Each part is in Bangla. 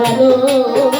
ভালো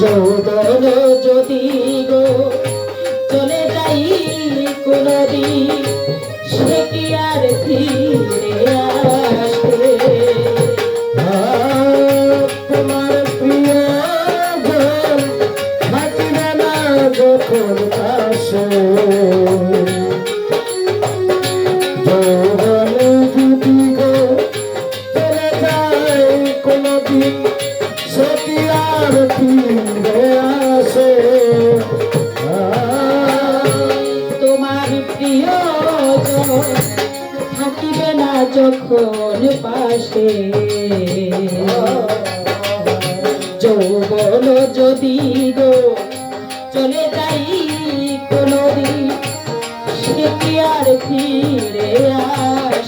যৌবন যদি গো যৌবন যদি গো চলে যাই কোনদিন সে কি আর ফিরে আস?